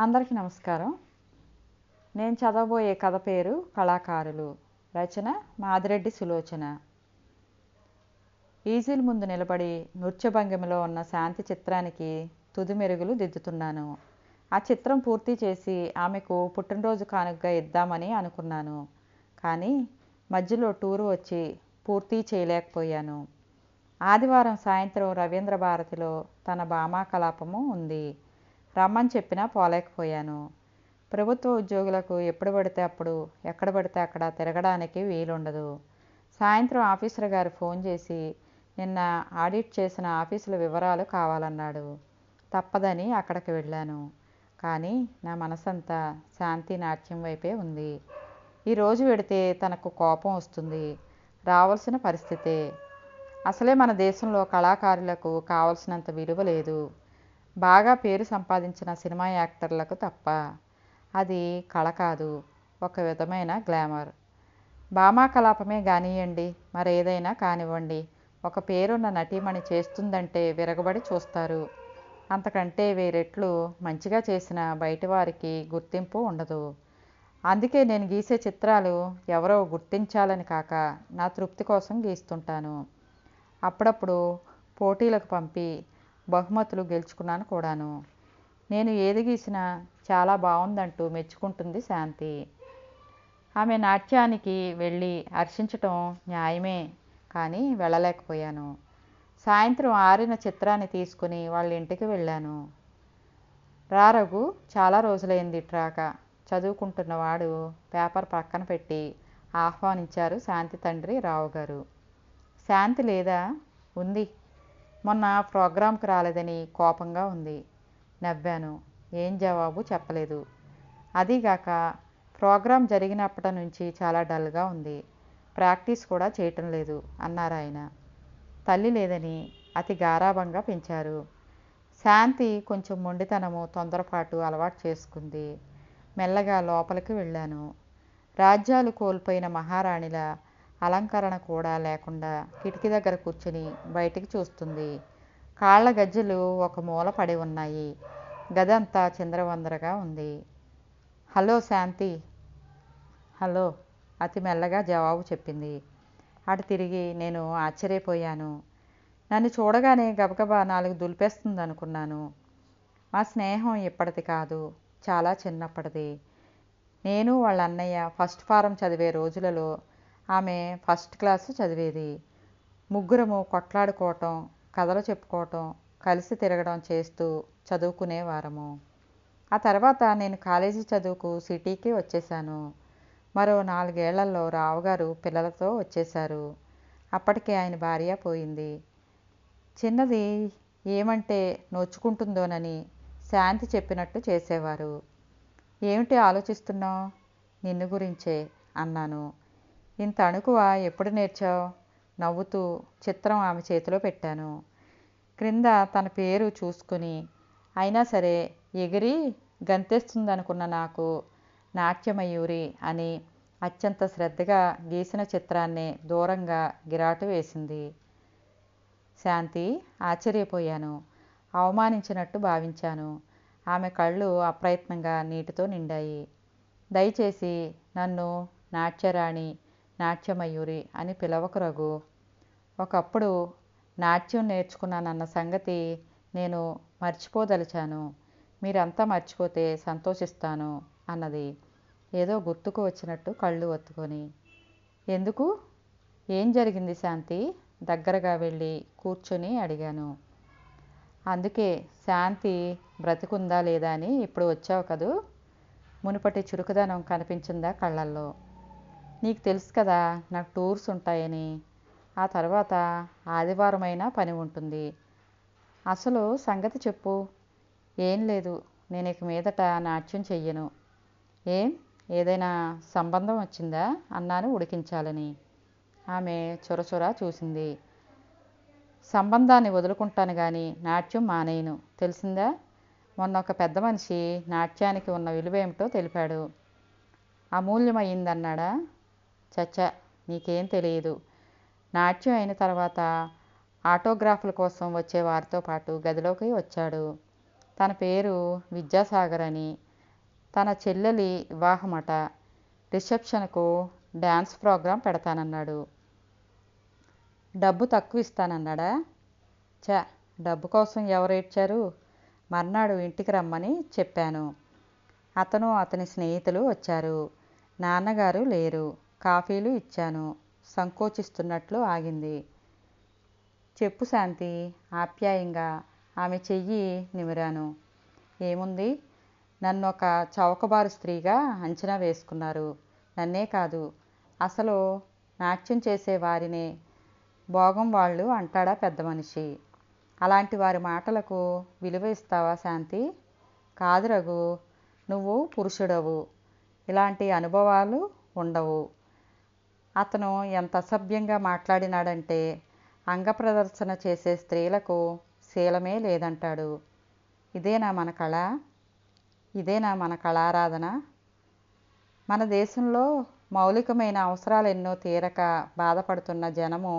అందరికీ నమస్కారం. నేను చదవబోయే కథ పేరు కళాకారులు. రచన మాదిరెడ్డి సులోచన. ఈజిల్ ముందు నిలబడి నృత్య భంగిమలో ఉన్న శాంతి చిత్రానికి తుది మెరుగులు దిద్దుతున్నాను. ఆ చిత్రం పూర్తి చేసి ఆమెకు పుట్టినరోజు కానుకగా ఇద్దామని అనుకున్నాను. కానీ మధ్యలో టూరు వచ్చి పూర్తి చేయలేకపోయాను. ఆదివారం సాయంత్రం రవీంద్ర భారతిలో తన భామా కలాపము ఉంది. రమ్మని చెప్పినా పోలేకపోయాను. ప్రభుత్వ ఉద్యోగులకు ఎప్పుడు పడితే అప్పుడు ఎక్కడ పడితే అక్కడ తిరగడానికి వీలుండదు. సాయంత్రం ఆఫీసర్ గారు ఫోన్ చేసి నిన్న ఆడిట్ చేసిన ఆఫీసుల వివరాలు కావాలన్నాడు. తప్పదని అక్కడికి వెళ్ళాను. కానీ నా మనసంతా శాంతి నాట్యం వైపే ఉంది. ఈరోజు వెడితే తనకు కోపం వస్తుంది. రావాల్సిన పరిస్థితే. అసలే మన దేశంలో కళాకారులకు కావలసినంత విలువ లేదు. బాగా పేరు సంపాదించిన సినిమా యాక్టర్లకు తప్ప అది కళ కాదు ఒక విధమైన గ్లామర్. భామా కలాపమే కానివ్వండి మరేదైనా కానివ్వండి. ఒక పేరున్న నటీమణి చేస్తుందంటే విరగబడి చూస్తారు. అంతకంటే వేరెట్లు మంచిగా చేసిన బయటివారికి గుర్తింపు ఉండదు. అందుకే నేను గీసే చిత్రాలు ఎవరో గుర్తించాలని కాక నా తృప్తి కోసం గీస్తుంటాను. అప్పుడప్పుడు పోటీలకు పంపి బహుమతులు గెలుచుకున్నాను కూడాను. నేను ఏది గీసినా చాలా బాగుందంటూ మెచ్చుకుంటుంది శాంతి. ఆమె నాట్యానికి వెళ్ళి హర్షించటం న్యాయమే కానీ వెళ్ళలేకపోయాను. సాయంత్రం ఆరిన చిత్రాన్ని తీసుకుని వాళ్ళ ఇంటికి వెళ్ళాను. రా రఘు చాలా రోజులైంది ట్రాక చదువుకుంటున్నవాడు పేపర్ పక్కన పెట్టి ఆహ్వానించారు శాంతి తండ్రి రావు గారు శాంతి లేదా? ఉంది. మొన్న ప్రోగ్రాంకి రాలేదని కోపంగా ఉంది. నవ్వాను. ఏం జవాబు చెప్పలేదు. అదీగాక ప్రోగ్రాం జరిగినప్పటి నుంచి చాలా డల్గా ఉంది. ప్రాక్టీస్ కూడా చేయటం లేదు అన్నారు ఆయన. తల్లి లేదని అతి గారాభంగా పెంచారు. శాంతి కొంచెం మొండితనము తొందరపాటు అలవాటు చేసుకుంది. మెల్లగా లోపలికి వెళ్ళాను. రాజ్యాలు కోల్పోయిన మహారాణిలా అలంకరణ కూడా లేకుండా కిటికీ దగ్గర కూర్చుని బయటికి చూస్తుంది. కాళ్ళ గజ్జలు ఒక మూల పడి ఉన్నాయి. గదంతా చిందరవందరగా ఉంది. హలో శాంతి. హలో. అతి మెల్లగా జవాబు చెప్పింది. అటు తిరిగి నేను ఆశ్చర్యపోయాను. నన్ను చూడగానే గబగబా నాలుగు దులిపేస్తుంది అనుకున్నాను మా స్నేహం ఇప్పటిది కాదు. చాలా చిన్నప్పటిది. నేను వాళ్ళ అన్నయ్య ఫస్ట్ ఫారం చదివే రోజులలో ఆమె ఫస్ట్ క్లాసు చదివేది. ముగ్గురము కొట్లాడుకోవటం కథలు చెప్పుకోవటం కలిసి తిరగడం చేస్తూ చదువుకునేవారము ఆ తర్వాత నేను కాలేజీ చదువుకు సిటీకి వచ్చేసాను మరో నాలుగేళ్ళలో రావుగారు పిల్లలతో వచ్చేశారు. అప్పటికే ఆయన భార్య పోయింది. చిన్నది ఏమంటే నొచ్చుకుంటుందోనని శాంతి చెప్పినట్టు చేసేవారు. ఏమిటి ఆలోచిస్తున్నావు? నిన్ను గురించే అన్నాను. ఇంత అణుకువ? ఎప్పుడు నేర్చావు? నవ్వుతూ చిత్రం ఆమె చేతిలో పెట్టాను. క్రింద తన పేరు చూసుకుని అయినా సరే ఎగిరి గంతేస్తుందనుకున్న నాకు నాట్యమయూరి అని అత్యంత శ్రద్ధగా గీసిన చిత్రాన్ని దూరంగా గిరాటు వేసింది. శాంతి ఆశ్చర్యపోయాను. అవమానించినట్టు భావించాను. ఆమె కళ్ళు అప్రయత్నంగా నీటితో నిండాయి. దయచేసి నన్ను నాట్యరాణి నాట్యమయూరి అని పిలవకు రఘు. ఒకప్పుడు నాట్యం నేర్చుకున్నానన్న సంగతి నేను మర్చిపోదలిచాను. మీరంతా మర్చిపోతే సంతోషిస్తాను అన్నది. ఏదో గుర్తుకు వచ్చినట్టు కళ్ళు ఒత్తుకొని. ఎందుకు? ఏం జరిగింది శాంతి? దగ్గరగా వెళ్ళి కూర్చొని అడిగాను. అందుకే శాంతి బ్రతికుందా లేదా అని ఇప్పుడు వచ్చావు కదూ? మునుపటి చురుకుదనం కనిపించిందా కళ్ళల్లో? నీకు తెలుసు కదా నాకు టూర్స్ ఉంటాయని. ఆ తర్వాత ఆదివారమైనా పని ఉంటుంది. అసలు సంగతి చెప్పు. ఏం లేదు నేను ఇక మీదట నాట్యం చెయ్యను. ఏం? ఏదైనా సంబంధం వచ్చిందా? అన్నాను ఉడికించాలని. ఆమె చొరచొర చూసింది. సంబంధాన్ని వదులుకుంటాను కానీ నాట్యం మానేయను. తెలిసిందా? మొన్న ఒక పెద్ద మనిషి నాట్యానికి ఉన్న విలువ ఏమిటో తెలిపాడు. అమూల్యమైందన్నాడా చచ్చా నీకేం తెలియదు నాట్యం అయిన తర్వాత ఆటోగ్రాఫ్ల కోసం వచ్చే వారితో పాటు గదిలోకి వచ్చాడు. తన పేరు విద్యాసాగర్ అని. తన చెల్లెలి వివాహమట. రిసెప్షన్కు డ్యాన్స్ ప్రోగ్రాం పెడతానన్నాడు. డబ్బు తక్కువ ఇస్తానన్నాడా? చ డబ్బు కోసం ఎవరు ఏడ్చారు? మర్నాడు ఇంటికి రమ్మని చెప్పాను. అతను అతని స్నేహితులు వచ్చారు. నాన్నగారు లేరు. కాఫీలు ఇచ్చాను. సంకోచిస్తున్నట్లు ఆగింది. చెప్పు శాంతి. ఆప్యాయంగా ఆమె చెయ్యి నిమిరాను. ఏముంది? నన్ను ఒక చౌకబారు స్త్రీగా అంచనా వేసుకున్నారు. నన్నే కాదు. అసలు నాట్యం చేసే వారినే భోగం వాళ్ళు అంటాడా పెద్ద మనిషి. అలాంటి వారి మాటలకు విలువ ఇస్తావా శాంతి? కాదు రఘు. నువ్వు పురుషుడవు. ఇలాంటి అనుభవాలు ఉండవు. అతను ఎంత అసభ్యంగా మాట్లాడినాడంటే అంగప్రదర్శన చేసే స్త్రీలకు శీలమే లేదంటాడు. ఇదేనా మన కళ? ఇదేనా మన కళారాధన? మన దేశంలో మౌలికమైన అవసరాలు ఎన్నో తీరక బాధపడుతున్న జనము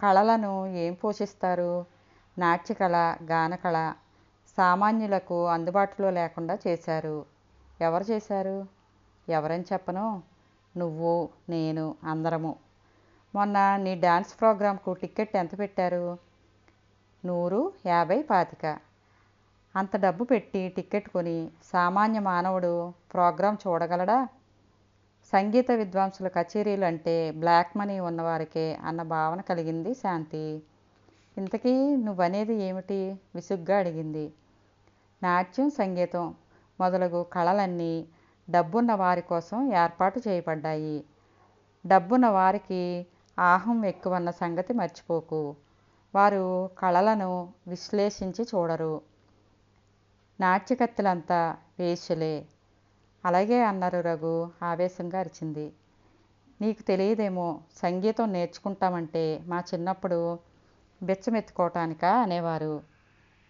కళలను ఏం పోషిస్తారు? నాట్యకళ గానకళ సామాన్యులకు అందుబాటులో లేకుండా చేశారు. ఎవరు చేశారు? ఎవరని చెప్పను? నువ్వు నేను అందరము. మొన్న నీ డ్యాన్స్ ప్రోగ్రాంకు టికెట్ ఎంత పెట్టారు? నూరు యాభై పాతిక. అంత డబ్బు పెట్టి టికెట్ కొని సామాన్య మానవుడు ప్రోగ్రాం చూడగలడా? సంగీత విద్వాంసుల కచేరీలు అంటే బ్లాక్ మనీ ఉన్నవారికే అన్న భావన కలిగింది శాంతి. ఇంతకీ నువ్వనేది ఏమిటి? విసుగ్గా అడిగింది. నాట్యం సంగీతం మొదలగు కళలన్నీ డబ్బున్న వారి కోసం ఏర్పాటు చేయబడ్డాయి. డబ్బున్న వారికి ఆహం ఎక్కువన్న సంగతి మర్చిపోకు. వారు కళలను విశ్లేషించి చూడరు. నాట్యకత్తులంతా వేశ్యలే. అలాగే అన్నారు రఘు ఆవేశంగా అరిచింది. నీకు తెలియదేమో సంగీతం నేర్చుకుంటామంటే మా చిన్నప్పుడు బిచ్చమెత్తుకోవటానికా అనేవారు.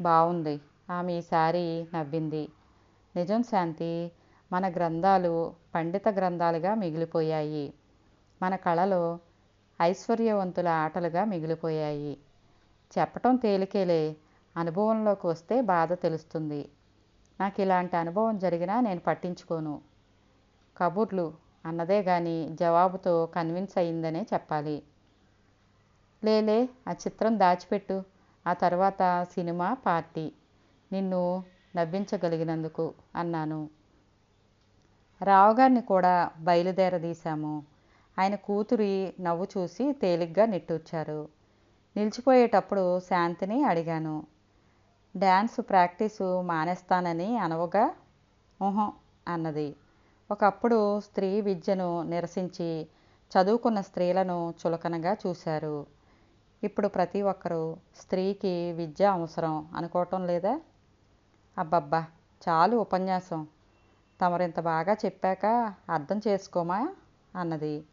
బాగుంది ఆమె ఈసారి నవ్వింది. నిజం శాంతి మన గ్రంథాలు పండిత గ్రంథాలుగా మిగిలిపోయాయి. మన కళలు ఐశ్వర్యవంతుల ఆటలుగా మిగిలిపోయాయి. చెప్పటం తేలికేలే. అనుభవంలోకి వస్తే బాధ తెలుస్తుంది. నాకు ఇలాంటి అనుభవం జరిగినా నేను పట్టించుకోను. కబుర్లు అన్నదే కానీ జవాబుతో కన్విన్స్ అయ్యిందనే చెప్పాలి. లేలే ఆ చిత్రం దాచిపెట్టు. ఆ తర్వాత సినిమా పార్టీ. నిన్ను నవ్వించగలిగినందుకు అన్నాను. రావుగారిని కూడా బయలుదేరదీశాము. ఆయన కూతురి నవ్వు చూసి తేలిగ్గా నిట్టూర్చారు. నిలిచిపోయేటప్పుడు శాంతిని అడిగాను. Dance practice మానేస్తానని అనవగా? ఊహం అన్నది. ఒకప్పుడు స్త్రీ విద్యను నిరసించి చదువుకున్న స్త్రీలను చులకనగా చూశారు. ఇప్పుడు ప్రతి ఒక్కరూ స్త్రీకి విద్య అవసరం అనుకోవటం లేదా? అబ్బబ్బా చాలు ఉపన్యాసం. తమరు ఇంత బాగా చెప్పాక అర్థం చేసుకోమా? అన్నది.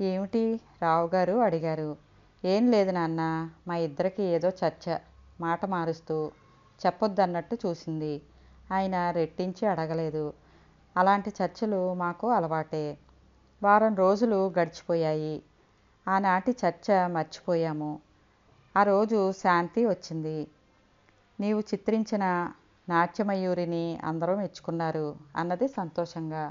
ఏమిటి? రావుగారు అడిగారు. ఏం లేదు నాన్న మా ఇద్దరికి ఏదో చర్చ మాట మారుస్తూ చెప్పొద్దన్నట్టు చూసింది. ఆయన రెట్టించి అడగలేదు. అలాంటి చర్చలు మాకు అలవాటే. వారం రోజులు గడిచిపోయాయి. ఆనాటి చర్చ మర్చిపోయాము. ఆ రోజు శాంతి వచ్చింది. నీవు చిత్రించిన నాట్యమయూరిని అందరూ మెచ్చుకున్నారు అన్నది సంతోషంగా.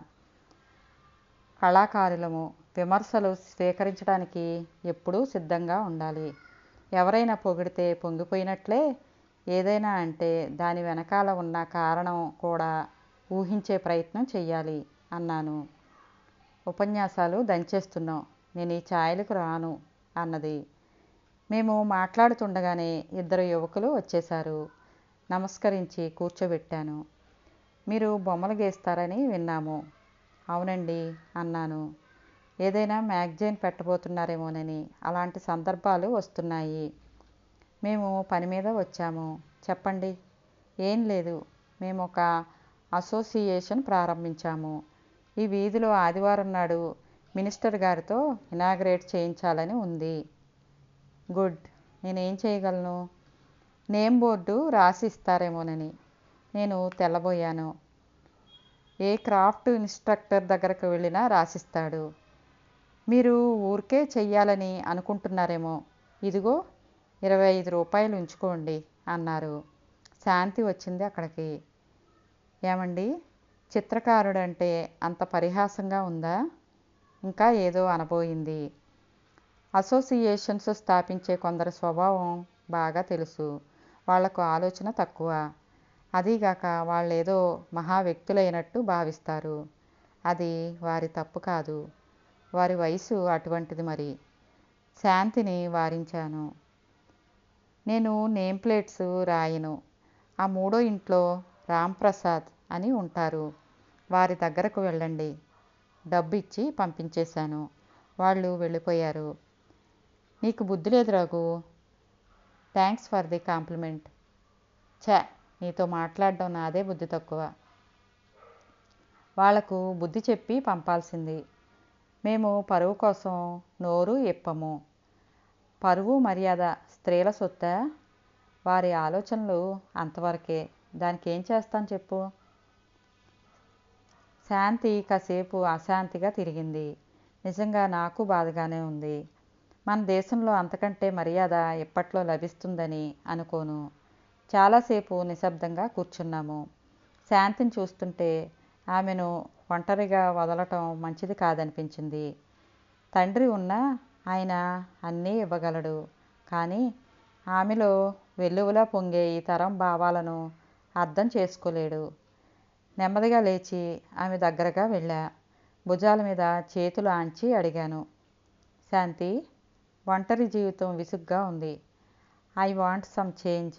కళాకారులము విమర్శలు స్వీకరించడానికి ఎప్పుడూ సిద్ధంగా ఉండాలి. ఎవరైనా పొగిడితే పొంగిపోయినట్లే ఏదైనా అంటే దాని వెనకాల ఉన్న కారణం కూడా ఊహించే ప్రయత్నం చెయ్యాలి అన్నాను. ఉపన్యాసాలు దంచేస్తున్నాం. నేను ఈ ఛాయలకు రాను అన్నది. మేము మాట్లాడుతుండగానే ఇద్దరు యువకులు వచ్చేశారు. నమస్కరించి కూర్చోబెట్టాను. మీరు బొమ్మలు గీస్తారని విన్నాము. అవునండి అన్నాను. ఏదైనా మ్యాగజైన్ పెట్టబోతున్నారేమోనని అలాంటి సందర్భాలు వస్తున్నాయి. మేము పని మీద వచ్చాము. చెప్పండి. ఏం లేదు. మేము ఒక అసోసియేషన్ ప్రారంభించాము. ఈ వీధిలో ఆదివారం నాడు మినిస్టర్ గారితో ఇనాగ్రేట్ చేయించాలని ఉంది. గుడ్. నేనేం చేయగలను? నేమ్ బోర్డు రాసి ఇస్తారేమోనని నేను తెల్లబోయాను. ఏ క్రాఫ్ట్ ఇన్స్ట్రక్టర్ దగ్గరకు వెళ్ళినా రాసిస్తాడు. మీరు ఊరికే చెయ్యాలని అనుకుంటున్నారేమో. ఇదిగో ఇరవై ఐదు రూపాయలు ఉంచుకోండి అన్నారు. శాంతి వచ్చింది అక్కడికి. ఏమండి చిత్రకారుడంటే అంత పరిహాసంగా ఉందా? ఇంకా ఏదో అనబోయింది. అసోసియేషన్స్ స్థాపించే కొందరి స్వభావం బాగా తెలుసు. వాళ్ళకు ఆలోచన తక్కువ. అదీగాక వాళ్ళేదో మహా వ్యక్తులైనట్టు భావిస్తారు. అది వారి తప్పు కాదు. వారి వయసు అటువంటిది మరి. శాంతిని వారించాను. నేను నేమ్ ప్లేట్స్ రాయను. ఆ మూడో ఇంట్లో రాంప్రసాద్ అని ఉంటారు. వారి దగ్గరకు వెళ్ళండి. డబ్బు ఇచ్చి పంపించేశాను. వాళ్ళు వెళ్ళిపోయారు. నీకు బుద్ధి లేదు Raghu. Thanks for the compliment ఛా నీతో మాట్లాడడం నాదే బుద్ధి తక్కువ. వాళ్ళకు బుద్ధి చెప్పి పంపాల్సింది. మేము పరువు కోసం నోరు ఎప్పము. పరువు మర్యాద స్త్రీల సొత్త? వారి ఆలోచనలు అంతవరకే. దానికి ఏం చేస్తాను చెప్పు? శాంతి కాసేపు అశాంతిగా తిరిగింది. నిజంగా నాకు బాధగానే ఉంది. మన దేశంలో అంతకంటే మర్యాద ఎప్పట్లో లభిస్తుందని అనుకోను. చాలాసేపు నిశ్శబ్దంగా కూర్చున్నాము. శాంతిని చూస్తుంటే ఆమెను ఒంటరిగా వదలటం మంచిది కాదనిపించింది. తండ్రి ఉన్నా ఆయన అన్నీ ఇవ్వగలడు. కానీ ఆమెలో వెల్లువలా పొంగే ఈ తరం భావాలను అర్థం చేసుకోలేడు. నెమ్మదిగా లేచి ఆమె దగ్గరగా వెళ్ళా. భుజాల మీద చేతులు ఆంచి అడిగాను. శాంతి ఒంటరి జీవితం విసుగ్గా ఉంది. I want some change.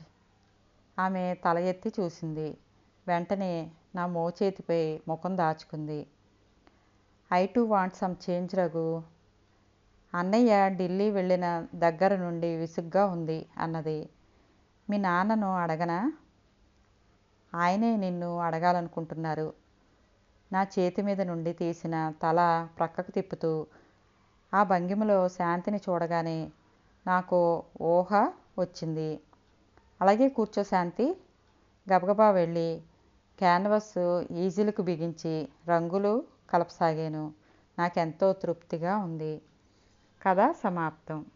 ఆమె తల ఎత్తి చూసింది. వెంటనే నా మోచేతిపై ముఖం దాచుకుంది. I too want some change Raghu. అన్నయ్య ఢిల్లీ వెళ్ళిన దగ్గర నుండి విసుగ్గా ఉంది అన్నది. మీ నాన్నను అడగనా? ఆయనే నిన్ను అడగాలనుకుంటున్నారు. నా చేతి మీద నుండి తీసిన తల ప్రక్కకు తిప్పుతూ ఆ భంగిమలో శాంతిని చూడగానే నాకు ఊహ వచ్చింది. అలాగే కూర్చో శాంతి. గబగబా వెళ్ళి క్యాన్వస్ ఈజిల్కు బిగించి రంగులు కలపసాగాను. నాకెంతో తృప్తిగా ఉంది. కథ సమాప్తం.